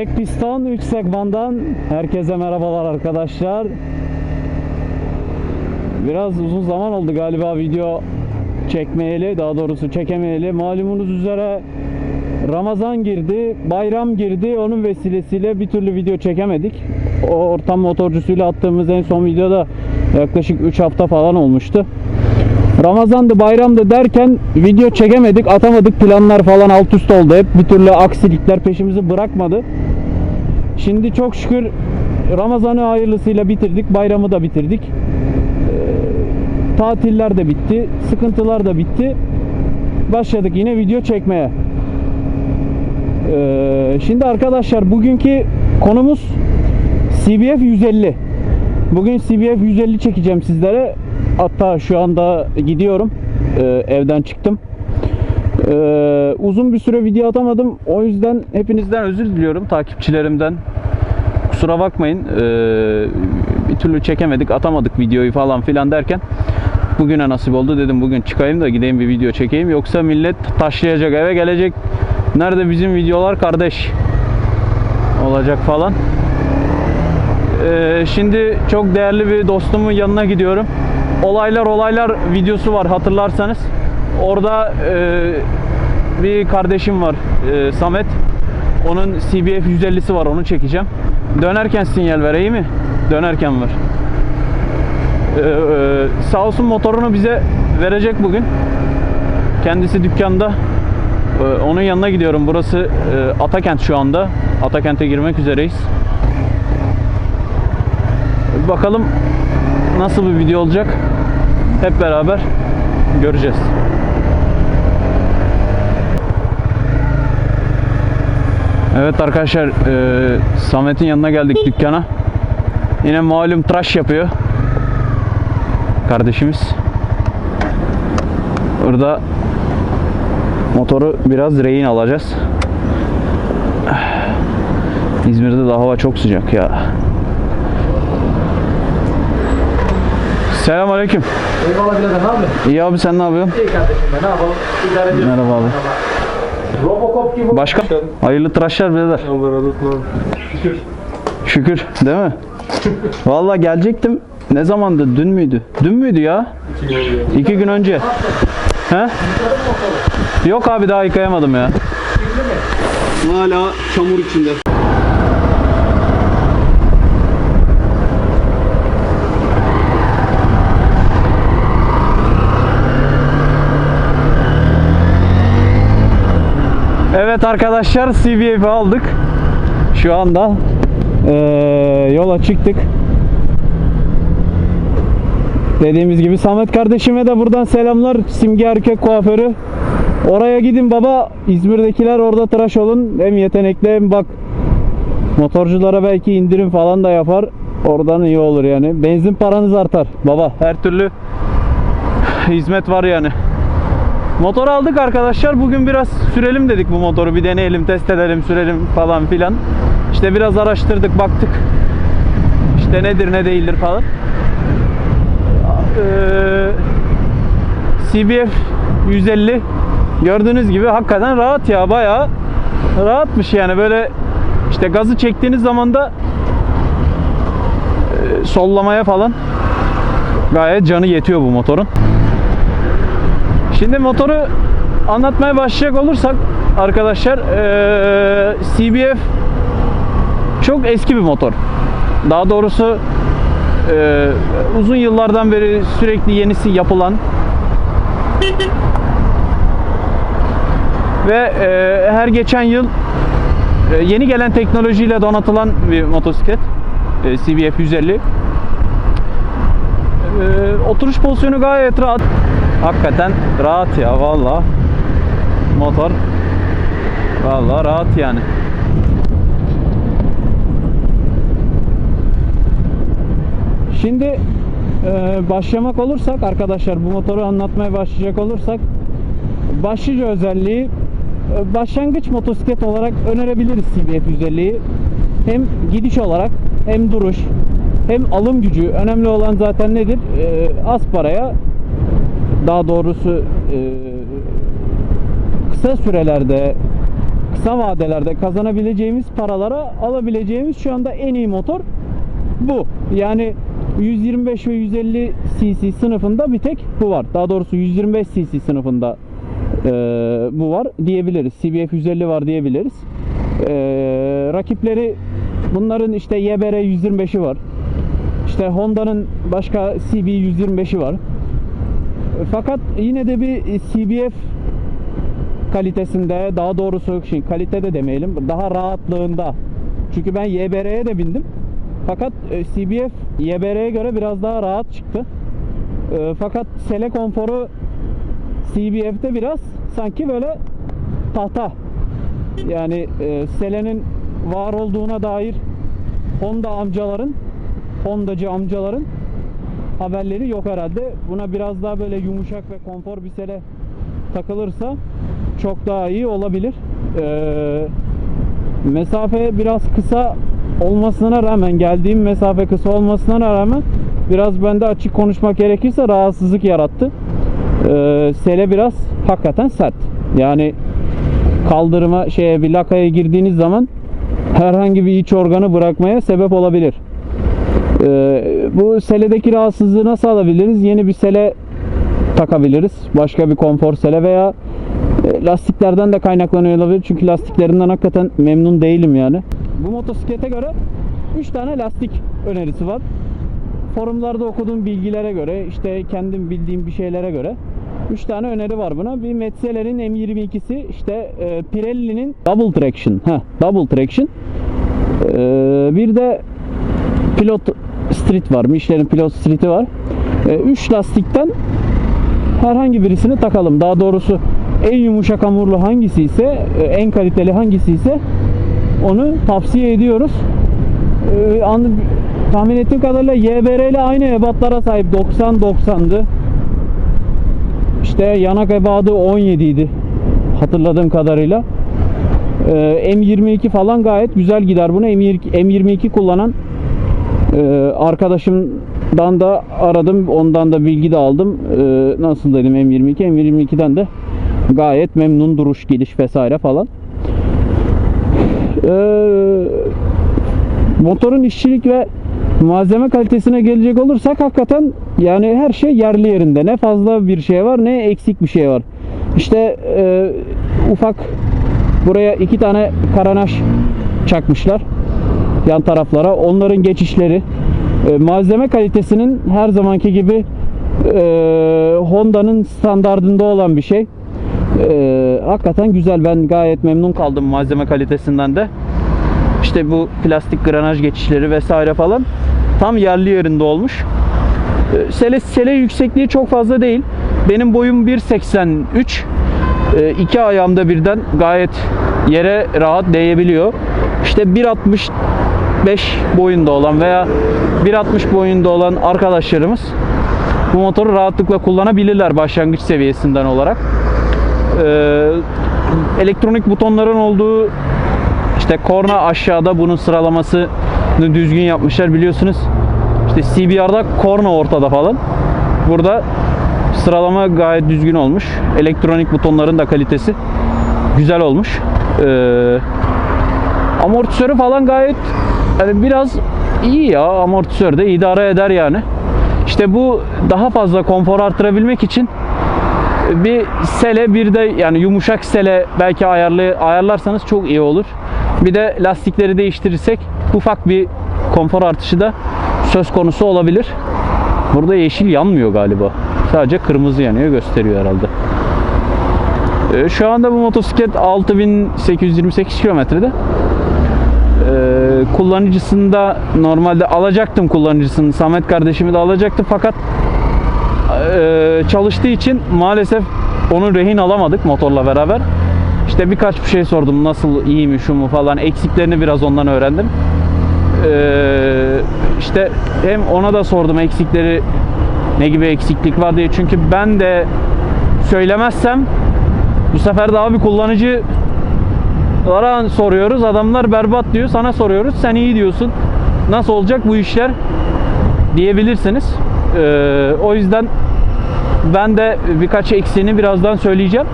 Tek piston 3 segmandan herkese merhabalar arkadaşlar. Biraz uzun zaman oldu galiba video çekmeyeli, daha doğrusu çekemeyeli. Malumunuz üzere Ramazan girdi, bayram girdi. Onun vesilesiyle bir türlü video çekemedik. O ortam motorcusuyla attığımız en son videoda yaklaşık 3 hafta falan olmuştu. Ramazandı, bayramdı derken video çekemedik, atamadık. Planlar falan alt üst oldu. Hep bir türlü aksilikler peşimizi bırakmadı. Şimdi çok şükür Ramazan'ı hayırlısıyla bitirdik, bayramı da bitirdik. Ee, tatiller de bitti, sıkıntılar da bitti. Başladık yine video çekmeye. Ee, şimdi arkadaşlar bugünkü konumuz CBF 150. Bugün CBF 150 çekeceğim sizlere. Hatta şu anda gidiyorum. Ee, evden çıktım. Ee, uzun bir süre video atamadım. O yüzden hepinizden özür diliyorum takipçilerimden. Kusura bakmayın. Ee, bir türlü çekemedik, atamadık videoyu falan filan derken bugüne nasip oldu. Dedim bugün çıkayım da gideyim bir video çekeyim. Yoksa millet taşlayacak eve gelecek. Nerede bizim videolar kardeş? Olacak falan. Ee, şimdi çok değerli bir dostumun yanına gidiyorum. Olaylar olaylar videosu var hatırlarsanız. Orada e, bir kardeşim var e, Samet onun CBF 150'si var onu çekeceğim dönerken sinyal ver iyi mi dönerken ver ee, sağ olsun motorunu bize verecek bugün. Kendisi dükkanda. Ee, onun yanına gidiyorum. Burası e, Atakent şu anda. Atakent'e girmek üzereyiz. Bakalım nasıl bir video olacak. Hep beraber göreceğiz. Evet arkadaşlar e, Samet'in yanına geldik dükkana. Yine malum tıraş yapıyor kardeşimiz. Burada motoru biraz rehin alacağız. İzmir'de de hava çok sıcak ya. Selam aleyküm. Eyvallah birader ne yapıyorsun? İyi abi sen ne yapıyorsun? İyi kardeşim ben ne yapalım? İdare ediyoruz. Merhaba abi. Robocop gibi. Başka? Hayırlı tıraşlar birader. Allah razı olsun Şükür. Şükür değil mi? Vallahi gelecektim. Ne zamandı? Dün müydü? Dün müydü ya? İki gün önce. He? Yok abi daha yıkayamadım ya. Hala çamur içinde. Evet arkadaşlar CBF'i aldık. Şu anda eee, yola çıktık. Dediğimiz gibi Samet kardeşime de buradan selamlar. Simge Erkek Kuaförü. Oraya gidin baba. İzmir'dekiler orada tıraş olun. Hem yetenekli hem bak motorculara belki indirim falan da yapar. Oradan iyi olur yani. Benzin paranız artar baba. Her türlü hizmet var yani. Motor aldık arkadaşlar. Bugün biraz sürelim dedik bu motoru. Bir deneyelim, test edelim, sürelim falan filan. İşte biraz araştırdık, baktık. İşte nedir, ne değildir falan. Ee, CBF 150 gördüğünüz gibi hakikaten rahat ya bayağı rahatmış yani böyle işte gazı çektiğiniz zaman da e, sollamaya falan gayet canı yetiyor bu motorun. Şimdi motoru anlatmaya başlayacak olursak arkadaşlar CBF çok eski bir motor. Daha doğrusu uzun yıllardan beri sürekli yenisi yapılan ve her geçen yıl yeni gelen teknolojiyle donatılan bir motosiklet. CBF 150. Eee, oturuş pozisyonu gayet rahat. Hakikaten rahat ya valla. Motor valla rahat yani. Şimdi e, başlamak olursak arkadaşlar bu motoru anlatmaya başlayacak olursak başlıca özelliği e, başlangıç motosiklet olarak önerebiliriz CBF 150'yi. Hem gidiş olarak hem duruş hem alım gücü önemli olan zaten nedir? E, az paraya daha doğrusu e, kısa sürelerde kısa vadelerde kazanabileceğimiz paralara alabileceğimiz şu anda en iyi motor bu. Yani 125 ve 150 cc sınıfında bir tek bu var. Daha doğrusu 125 cc sınıfında e, bu var diyebiliriz. CBF 150 var diyebiliriz. E, rakipleri bunların işte YBR 125'i var. İşte Honda'nın başka CB 125'i var. Fakat yine de bir CBF kalitesinde daha doğrusu şimdi kalitede demeyelim daha rahatlığında. Çünkü ben YBR'ye de bindim. Fakat e, CBF YBR'ye göre biraz daha rahat çıktı. E, Fakat sele konforu CBF'te biraz sanki böyle tahta. Yani e, selenin var olduğuna dair Honda amcaların Hondacı amcaların haberleri yok herhalde. Buna biraz daha böyle yumuşak ve konfor bir sele takılırsa çok daha iyi olabilir. Ee, mesafe biraz kısa olmasına rağmen geldiğim mesafe kısa olmasına rağmen biraz bende açık konuşmak gerekirse rahatsızlık yarattı. Ee, sele biraz hakikaten sert. Yani kaldırıma şeye bir lakaya girdiğiniz zaman herhangi bir iç organı bırakmaya sebep olabilir. Ee, bu seledeki rahatsızlığı nasıl alabiliriz? Yeni bir sele takabiliriz. Başka bir konfor sele veya e, lastiklerden de kaynaklanıyor olabilir. Çünkü lastiklerinden hakikaten memnun değilim yani. Bu motosiklete göre 3 tane lastik önerisi var. Forumlarda okuduğum bilgilere göre, işte kendim bildiğim bir şeylere göre 3 tane öneri var buna. Bir Metzeler'in M22'si, işte e, Pirelli'nin Double Traction. Heh, Double Traction. Ee, bir de Pilot Street var. Michelin'in Pilot Street'i var. 3 lastikten herhangi birisini takalım. Daha doğrusu en yumuşak hamurlu hangisi ise, e, en kaliteli hangisi ise onu tavsiye ediyoruz. Anlı- tahmin ettiğim kadarıyla YBR ile aynı ebatlara sahip 90-90'dı. İşte yanak ebadı 17 idi hatırladığım kadarıyla. Ee, M22 falan gayet güzel gider bunu. M22, M22 kullanan e, arkadaşımdan da aradım. Ondan da bilgi de aldım. Ee, nasıl dedim M22? M22'den de gayet memnun duruş, geliş vesaire falan. Ee, motorun işçilik ve malzeme kalitesine gelecek olursak hakikaten yani her şey yerli yerinde. Ne fazla bir şey var ne eksik bir şey var. İşte e, ufak buraya iki tane karanaj çakmışlar yan taraflara. Onların geçişleri e, malzeme kalitesinin her zamanki gibi e, Honda'nın standardında olan bir şey. E, hakikaten güzel. Ben gayet memnun kaldım malzeme kalitesinden de. İşte bu plastik granaj geçişleri vesaire falan tam yerli yerinde olmuş. E, Sele, sele yüksekliği çok fazla değil. Benim boyum 1.83. E, iki ayağımda birden gayet yere rahat değebiliyor. İşte 1.65 boyunda olan veya 1.60 boyunda olan arkadaşlarımız bu motoru rahatlıkla kullanabilirler başlangıç seviyesinden olarak. E, elektronik butonların olduğu işte korna aşağıda bunun sıralamasını düzgün yapmışlar biliyorsunuz. İşte CBR'da korna ortada falan. Burada sıralama gayet düzgün olmuş. Elektronik butonların da kalitesi güzel olmuş. Ee, amortisörü falan gayet yani biraz iyi ya. Amortisör de idare eder yani. İşte bu daha fazla konfor artırabilmek için bir sele bir de yani yumuşak sele belki ayarlı ayarlarsanız çok iyi olur. Bir de lastikleri değiştirirsek ufak bir konfor artışı da söz konusu olabilir. Burada yeşil yanmıyor galiba. Sadece kırmızı yanıyor gösteriyor herhalde. Ee, Şu anda bu motosiklet 6828 kilometrede. Kullanıcısında normalde alacaktım kullanıcısını. Samet kardeşimi de alacaktım fakat e, çalıştığı için maalesef onu rehin alamadık motorla beraber. İşte birkaç bir şey sordum nasıl iyi mi şu mu falan eksiklerini biraz ondan öğrendim. Ee, işte hem ona da sordum eksikleri ne gibi eksiklik var diye çünkü ben de söylemezsem bu sefer de abi kullanıcı Lara soruyoruz. Adamlar berbat diyor. Sana soruyoruz. Sen iyi diyorsun. Nasıl olacak bu işler? Diyebilirsiniz. Ee, o yüzden ben de birkaç eksiğini birazdan söyleyeceğim. Ee,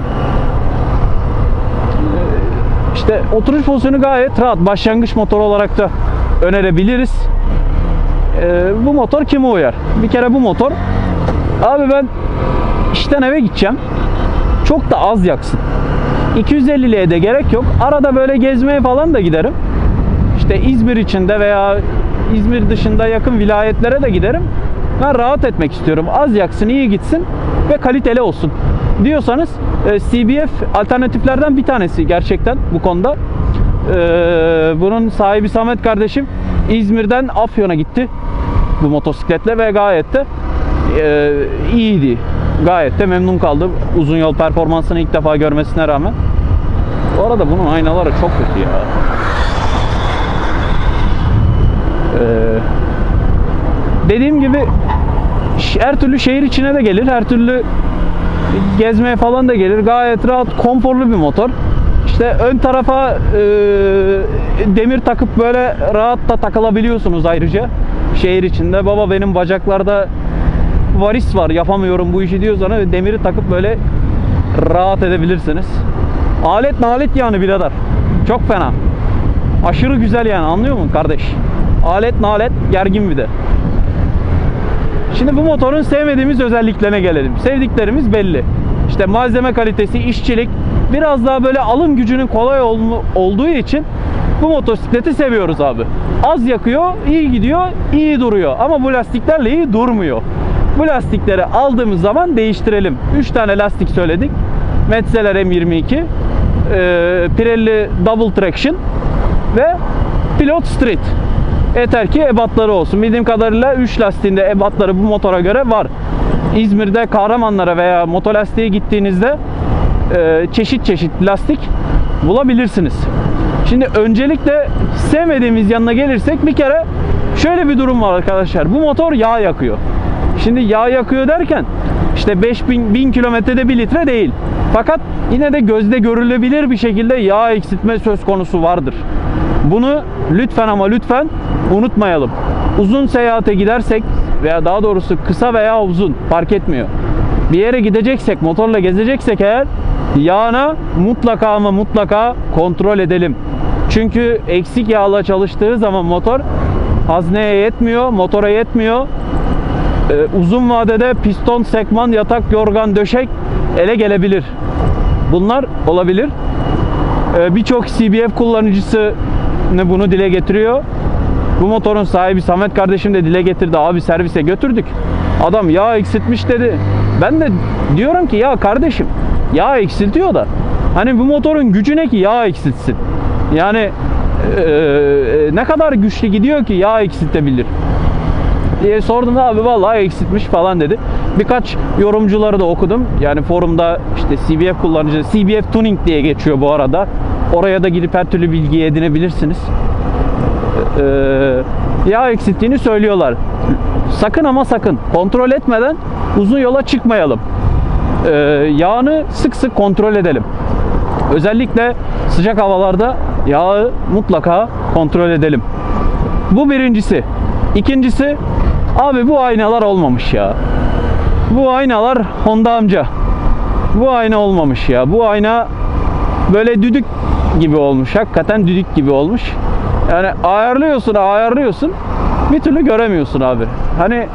İşte oturuş pozisyonu gayet rahat. Başlangıç motoru olarak da önerebiliriz. Ee, bu motor kime uyar? Bir kere bu motor. Abi ben işten eve gideceğim. Çok da az yaksın. 250'liye de gerek yok. Arada böyle gezmeye falan da giderim. İşte İzmir içinde veya İzmir dışında yakın vilayetlere de giderim. Ben rahat etmek istiyorum. Az yaksın, iyi gitsin ve kaliteli olsun. Diyorsanız e, CBF alternatiflerden bir tanesi gerçekten bu konuda. E, bunun sahibi Samet kardeşim İzmir'den Afyon'a gitti bu motosikletle ve gayet de e, iyiydi. Gayet de memnun kaldım uzun yol performansını ilk defa görmesine rağmen. Bu arada bunun aynaları çok kötü ya. Ee, dediğim gibi her türlü şehir içine de gelir. Her türlü gezmeye falan da gelir. Gayet rahat, konforlu bir motor. İşte ön tarafa e, demir takıp böyle rahat da takılabiliyorsunuz ayrıca. Şehir içinde. Baba benim bacaklarda varis var yapamıyorum bu işi diyorsanız demiri takıp böyle rahat edebilirsiniz. Alet nalet yani birader. Çok fena. Aşırı güzel yani anlıyor musun kardeş? Alet nalet gergin bir de. Şimdi bu motorun sevmediğimiz özelliklerine gelelim. Sevdiklerimiz belli. İşte malzeme kalitesi, işçilik, biraz daha böyle alım gücünün kolay olmu- olduğu için bu motosikleti seviyoruz abi. Az yakıyor, iyi gidiyor, iyi duruyor. Ama bu lastiklerle iyi durmuyor. Bu lastikleri aldığımız zaman değiştirelim. 3 tane lastik söyledik. Metzeler M22, e, Pirelli Double Traction ve Pilot Street. Yeter ki ebatları olsun. Bildiğim kadarıyla 3 lastiğinde ebatları bu motora göre var. İzmir'de Kahramanlara veya motolastiğe gittiğinizde e, çeşit çeşit lastik bulabilirsiniz. Şimdi öncelikle sevmediğimiz yanına gelirsek bir kere şöyle bir durum var arkadaşlar. Bu motor yağ yakıyor. Şimdi yağ yakıyor derken işte 5000 1000 kilometrede 1 litre değil. Fakat yine de gözde görülebilir bir şekilde yağ eksiltme söz konusu vardır. Bunu lütfen ama lütfen unutmayalım. Uzun seyahate gidersek veya daha doğrusu kısa veya uzun fark etmiyor. Bir yere gideceksek, motorla gezeceksek eğer yağına mutlaka ama mutlaka kontrol edelim. Çünkü eksik yağla çalıştığı zaman motor hazneye yetmiyor, motora yetmiyor. Ee, uzun vadede piston, sekman, yatak, yorgan, döşek ele gelebilir. Bunlar olabilir. Ee, Birçok CBF kullanıcısı bunu dile getiriyor. Bu motorun sahibi Samet kardeşim de dile getirdi. Abi servise götürdük. Adam yağ eksiltmiş dedi. Ben de diyorum ki ya kardeşim yağ eksiltiyor da hani bu motorun gücü ne ki yağ eksiltsin. Yani eee, ne kadar güçlü gidiyor ki yağ eksiltebilir diye sordum abi vallahi eksiltmiş falan dedi. Birkaç yorumcuları da okudum. Yani forumda işte CBF kullanıcı, CBF Tuning diye geçiyor bu arada. Oraya da gidip her türlü bilgiyi edinebilirsiniz. Ee, yağ eksilttiğini söylüyorlar. Sakın ama sakın kontrol etmeden uzun yola çıkmayalım. Ee, yağını sık sık kontrol edelim. Özellikle sıcak havalarda yağı mutlaka kontrol edelim. Bu birincisi. İkincisi abi bu aynalar olmamış ya. Bu aynalar Honda amca. Bu ayna olmamış ya. Bu ayna böyle düdük gibi olmuş. Hakikaten düdük gibi olmuş. Yani ayarlıyorsun ayarlıyorsun bir türlü göremiyorsun abi. Hani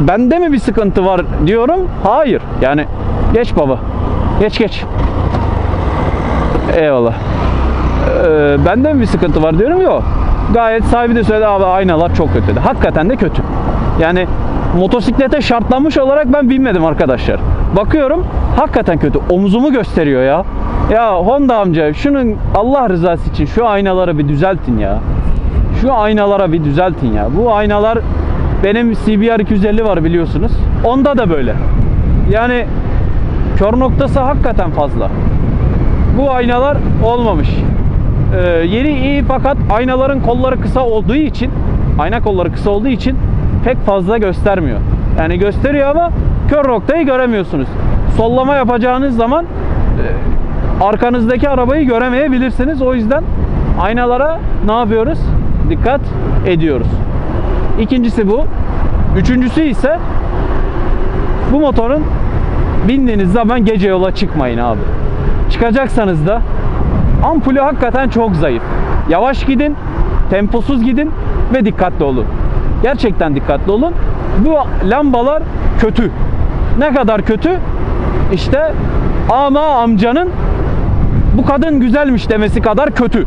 bende mi bir sıkıntı var diyorum. Hayır. Yani geç baba. Geç geç. Eyvallah. Ee, bende mi bir sıkıntı var diyorum yok. Gayet sahibi de söyledi abi aynalar çok kötü dedi. Hakikaten de kötü. Yani motosiklete şartlanmış olarak ben binmedim arkadaşlar. Bakıyorum hakikaten kötü. Omuzumu gösteriyor ya. Ya Honda amca şunun Allah rızası için şu aynaları bir düzeltin ya. Şu aynalara bir düzeltin ya. Bu aynalar benim CBR 250 var biliyorsunuz. Onda da böyle. Yani kör noktası hakikaten fazla. Bu aynalar olmamış. Ee, yeri iyi fakat aynaların kolları kısa olduğu için ayna kolları kısa olduğu için pek fazla göstermiyor. Yani gösteriyor ama kör noktayı göremiyorsunuz. Sollama yapacağınız zaman e, arkanızdaki arabayı göremeyebilirsiniz. O yüzden aynalara ne yapıyoruz? Dikkat ediyoruz. İkincisi bu. Üçüncüsü ise bu motorun bindiğiniz zaman gece yola çıkmayın abi. Çıkacaksanız da ampulü hakikaten çok zayıf. Yavaş gidin, temposuz gidin ve dikkatli olun. Gerçekten dikkatli olun. Bu lambalar kötü. Ne kadar kötü? İşte ama amcanın bu kadın güzelmiş demesi kadar kötü.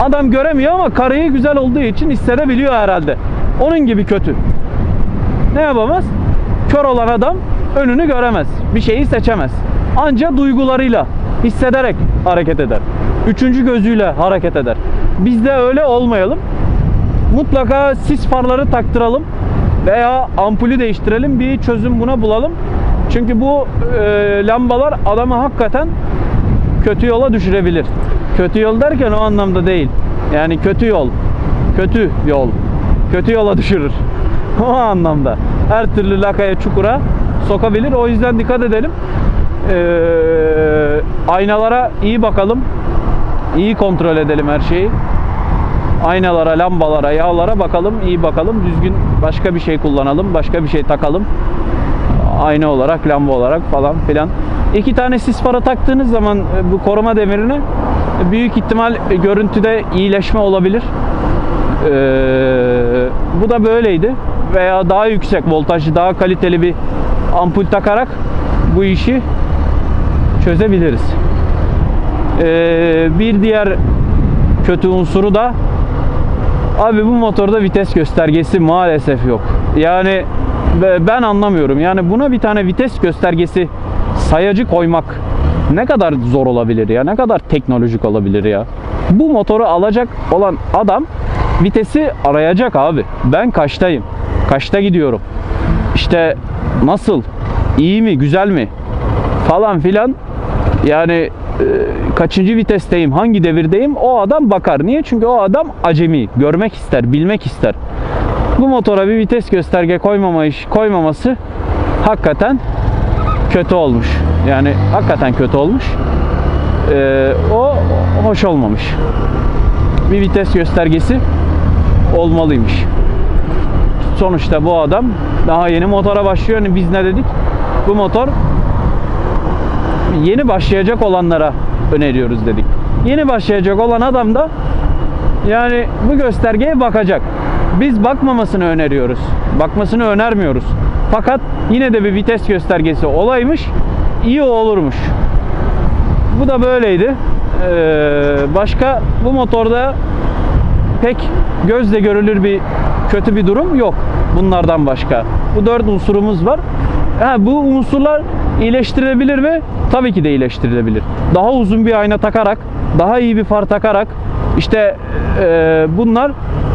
Adam göremiyor ama karıyı güzel olduğu için hissedebiliyor herhalde. Onun gibi kötü. Ne yapamaz? Kör olan adam önünü göremez. Bir şeyi seçemez. Anca duygularıyla, hissederek hareket eder. Üçüncü gözüyle hareket eder. Biz de öyle olmayalım. Mutlaka sis farları taktıralım veya ampulü değiştirelim. Bir çözüm buna bulalım. Çünkü bu e, lambalar adamı hakikaten kötü yola düşürebilir. Kötü yol derken o anlamda değil. Yani kötü yol, kötü yol, kötü yola düşürür. O anlamda. Her türlü lakaya, çukura sokabilir. O yüzden dikkat edelim. Ee, aynalara iyi bakalım. İyi kontrol edelim her şeyi. Aynalara, lambalara, yağlara bakalım, iyi bakalım. Düzgün başka bir şey kullanalım, başka bir şey takalım. Ayna olarak, lamba olarak falan filan. İki tane sis fara taktığınız zaman e, bu koruma demirini e, büyük ihtimal e, görüntüde iyileşme olabilir. Ee, bu da böyleydi. Veya daha yüksek voltajlı, daha kaliteli bir ampul takarak bu işi çözebiliriz. Ee, bir diğer kötü unsuru da abi bu motorda vites göstergesi maalesef yok. Yani be- ben anlamıyorum. Yani buna bir tane vites göstergesi sayacı koymak ne kadar zor olabilir ya? Ne kadar teknolojik olabilir ya? Bu motoru alacak olan adam vitesi arayacak abi. Ben kaçtayım? Kaçta gidiyorum? İşte nasıl? İyi mi? Güzel mi? Falan filan. Yani e, kaçıncı vitesteyim, hangi devirdeyim o adam bakar. Niye? Çünkü o adam acemi. Görmek ister, bilmek ister. Bu motora bir vites gösterge koymama iş, koymaması hakikaten kötü olmuş. Yani hakikaten kötü olmuş. Ee, o hoş olmamış. Bir vites göstergesi olmalıymış. Sonuçta bu adam daha yeni motora başlıyor. Yani biz ne dedik? Bu motor yeni başlayacak olanlara öneriyoruz dedik. Yeni başlayacak olan adam da yani bu göstergeye bakacak. Biz bakmamasını öneriyoruz. Bakmasını önermiyoruz. Fakat yine de bir vites göstergesi olaymış, iyi olurmuş. Bu da böyleydi. Ee, başka bu motorda pek gözle görülür bir kötü bir durum yok bunlardan başka. Bu dört unsurumuz var. Ha, bu unsurlar iyileştirilebilir mi? Tabii ki de iyileştirilebilir. Daha uzun bir ayna takarak, daha iyi bir far takarak işte e, bunlar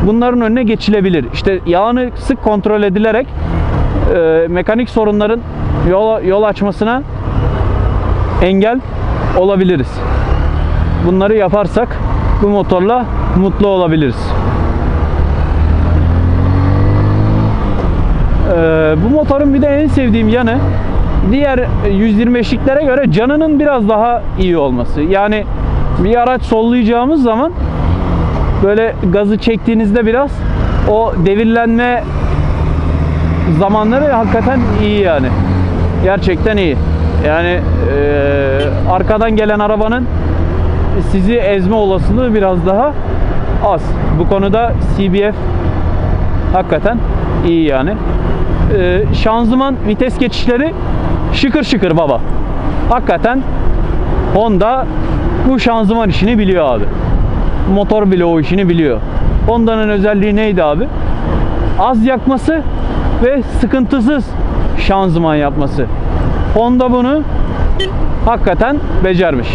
bunların önüne geçilebilir. İşte yağını sık kontrol edilerek e, mekanik sorunların yol, yol açmasına engel olabiliriz. Bunları yaparsak bu motorla mutlu olabiliriz. Ee, bu motorun bir de en sevdiğim yanı diğer 125'liklere göre canının biraz daha iyi olması. Yani bir araç sollayacağımız zaman böyle gazı çektiğinizde biraz o devirlenme zamanları hakikaten iyi yani. Gerçekten iyi. Yani eee, arkadan gelen arabanın sizi ezme olasılığı biraz daha az. Bu konuda CBF hakikaten iyi yani. Eee, şanzıman vites geçişleri şıkır şıkır baba. Hakikaten Honda bu şanzıman işini biliyor abi. Motor bile o işini biliyor. Honda'nın özelliği neydi abi? Az yakması ve sıkıntısız şanzıman yapması. Honda bunu hakikaten becermiş.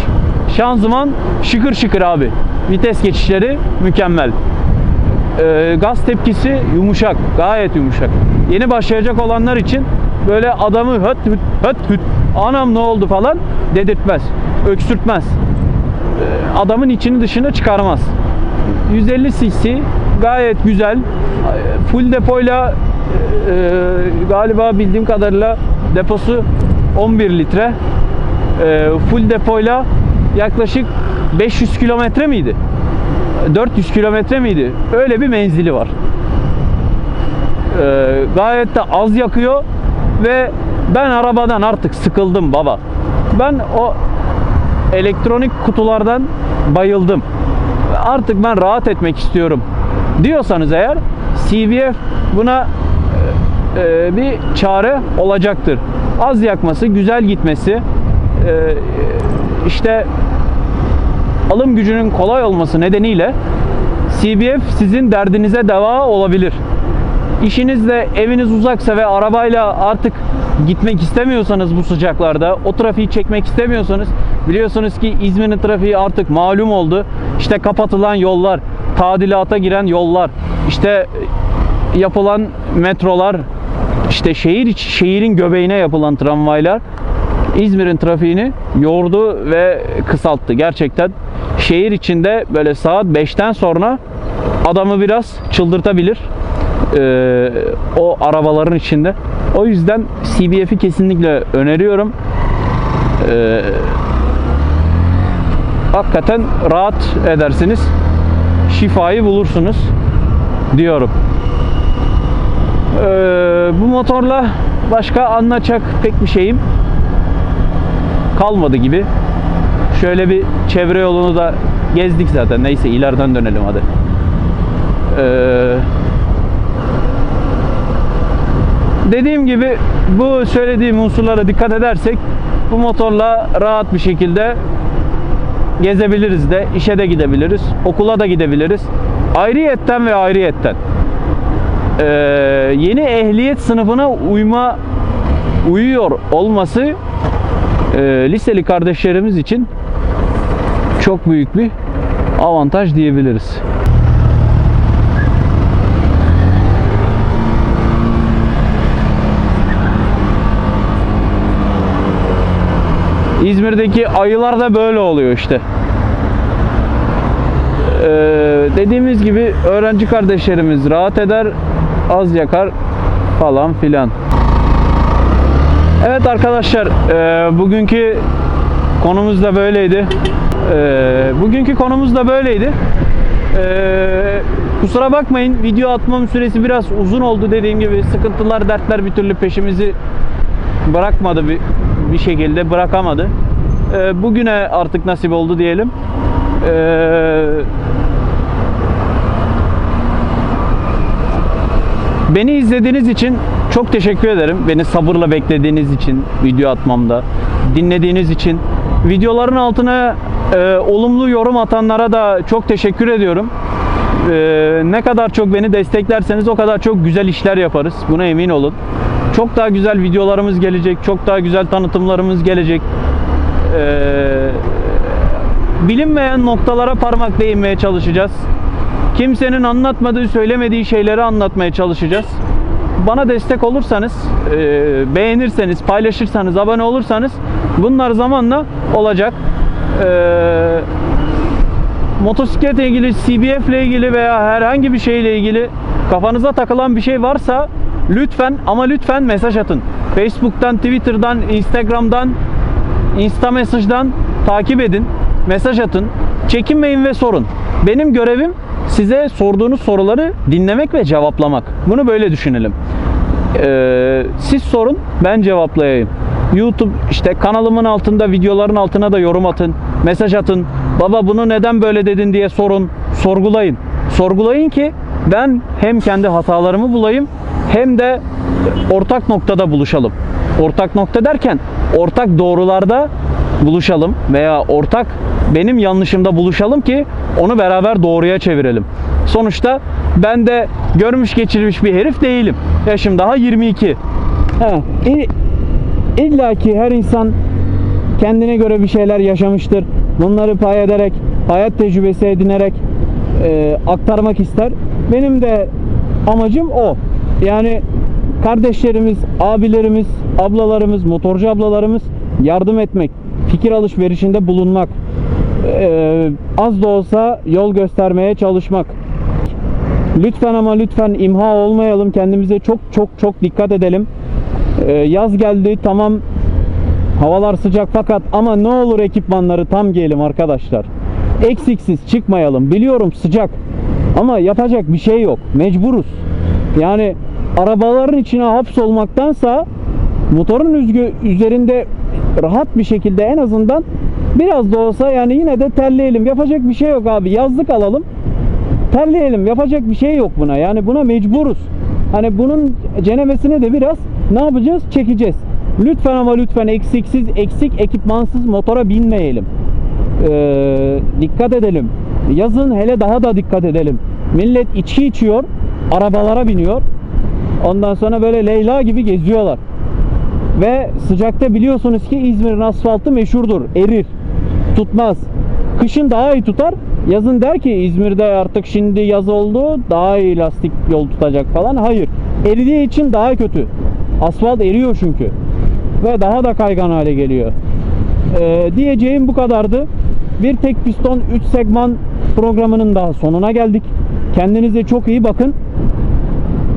Şanzıman şıkır şıkır abi. Vites geçişleri mükemmel. Ee, gaz tepkisi yumuşak, gayet yumuşak. Yeni başlayacak olanlar için böyle adamı höt hüt höt hüt anam ne oldu falan dedirtmez, öksürtmez. Ee, adamın içini dışını çıkarmaz. 150 cc gayet güzel. Full depoyla e, galiba bildiğim kadarıyla deposu 11 litre. E, full depoyla yaklaşık 500 kilometre miydi? 400 kilometre miydi? Öyle bir menzili var. E, gayet de az yakıyor ve ben arabadan artık sıkıldım baba. Ben o elektronik kutulardan bayıldım. Artık ben rahat etmek istiyorum diyorsanız eğer CBF buna e, bir çare olacaktır. Az yakması, güzel gitmesi, e, işte alım gücünün kolay olması nedeniyle CBF sizin derdinize deva olabilir. İşinizle eviniz uzaksa ve arabayla artık gitmek istemiyorsanız bu sıcaklarda, o trafiği çekmek istemiyorsanız biliyorsunuz ki İzmir'in trafiği artık malum oldu. İşte kapatılan yollar, tadilata giren yollar, işte yapılan metrolar, işte şehir içi, şehrin göbeğine yapılan tramvaylar İzmir'in trafiğini yordu ve kısalttı. Gerçekten şehir içinde böyle saat 5'ten sonra adamı biraz çıldırtabilir. Ee, o arabaların içinde. O yüzden CBF'i kesinlikle öneriyorum. Ee, hakikaten rahat edersiniz. Şifayı bulursunuz diyorum. Ee, bu motorla başka anlatacak pek bir şeyim kalmadı gibi. Şöyle bir çevre yolunu da gezdik zaten. Neyse ileriden dönelim hadi. Ee, dediğim gibi bu söylediğim unsurlara dikkat edersek bu motorla rahat bir şekilde gezebiliriz de, işe de gidebiliriz, okula da gidebiliriz. Ayrıyetten ve ayrıyetten ee, yeni ehliyet sınıfına uyma uyuyor olması e, liseli kardeşlerimiz için çok büyük bir avantaj diyebiliriz. İzmir'deki ayılar da böyle oluyor işte. Ee, dediğimiz gibi öğrenci kardeşlerimiz rahat eder, az yakar falan filan. Evet arkadaşlar, e, bugünkü konumuz da böyleydi. E, bugünkü konumuz da böyleydi. E, kusura bakmayın, video atmam süresi biraz uzun oldu dediğim gibi. Sıkıntılar, dertler bir türlü peşimizi bırakmadı bir, bir şekilde, bırakamadı. E, bugüne artık nasip oldu diyelim. E, Beni izlediğiniz için çok teşekkür ederim. Beni sabırla beklediğiniz için video atmamda, dinlediğiniz için. Videoların altına e, olumlu yorum atanlara da çok teşekkür ediyorum. E, ne kadar çok beni desteklerseniz o kadar çok güzel işler yaparız. Buna emin olun. Çok daha güzel videolarımız gelecek, çok daha güzel tanıtımlarımız gelecek. E, bilinmeyen noktalara parmak değinmeye çalışacağız. Kimsenin anlatmadığı, söylemediği şeyleri anlatmaya çalışacağız. Bana destek olursanız, e, beğenirseniz, paylaşırsanız, abone olursanız bunlar zamanla olacak. E, motosikletle ilgili, CBF ile ilgili veya herhangi bir şeyle ilgili kafanıza takılan bir şey varsa lütfen ama lütfen mesaj atın. Facebook'tan, Twitter'dan, Instagram'dan, Insta mesajdan takip edin, mesaj atın. Çekinmeyin ve sorun. Benim görevim size sorduğunuz soruları dinlemek ve cevaplamak. Bunu böyle düşünelim. Ee, siz sorun, ben cevaplayayım. YouTube işte kanalımın altında videoların altına da yorum atın, mesaj atın. Baba bunu neden böyle dedin diye sorun, sorgulayın. Sorgulayın ki ben hem kendi hatalarımı bulayım hem de ortak noktada buluşalım. Ortak nokta derken ortak doğrularda buluşalım veya ortak benim yanlışımda buluşalım ki onu beraber doğruya çevirelim. Sonuçta ben de görmüş geçirmiş bir herif değilim. Yaşım daha 22. He, i- İlla ki her insan kendine göre bir şeyler yaşamıştır. Bunları pay ederek, hayat tecrübesi edinerek e, aktarmak ister. Benim de amacım o. Yani kardeşlerimiz, abilerimiz, ablalarımız, motorcu ablalarımız yardım etmek, fikir alışverişinde bulunmak, e, az da olsa yol göstermeye çalışmak. Lütfen ama lütfen imha olmayalım. Kendimize çok çok çok dikkat edelim. Ee, yaz geldi tamam havalar sıcak fakat ama ne olur ekipmanları tam giyelim arkadaşlar. Eksiksiz çıkmayalım. Biliyorum sıcak ama yapacak bir şey yok. Mecburuz. Yani arabaların içine hapsolmaktansa motorun üzerinde rahat bir şekilde en azından Biraz da olsa yani yine de terleyelim. Yapacak bir şey yok abi. Yazlık alalım. Terleyelim. Yapacak bir şey yok buna. Yani buna mecburuz. Hani bunun cenemesine de biraz ne yapacağız? Çekeceğiz. Lütfen ama lütfen eksiksiz, eksik ekipmansız motora binmeyelim. Ee, dikkat edelim. Yazın hele daha da dikkat edelim. Millet içki içiyor, arabalara biniyor. Ondan sonra böyle Leyla gibi geziyorlar. Ve sıcakta biliyorsunuz ki İzmir'in asfaltı meşhurdur. Erir. Tutmaz. Kışın daha iyi tutar. Yazın der ki İzmir'de artık şimdi yaz oldu. Daha iyi lastik yol tutacak falan. Hayır. Eridiği için daha kötü. Asfalt eriyor çünkü. Ve daha da kaygan hale geliyor. Ee, diyeceğim bu kadardı. Bir tek piston 3 segman programının daha sonuna geldik. Kendinize çok iyi bakın.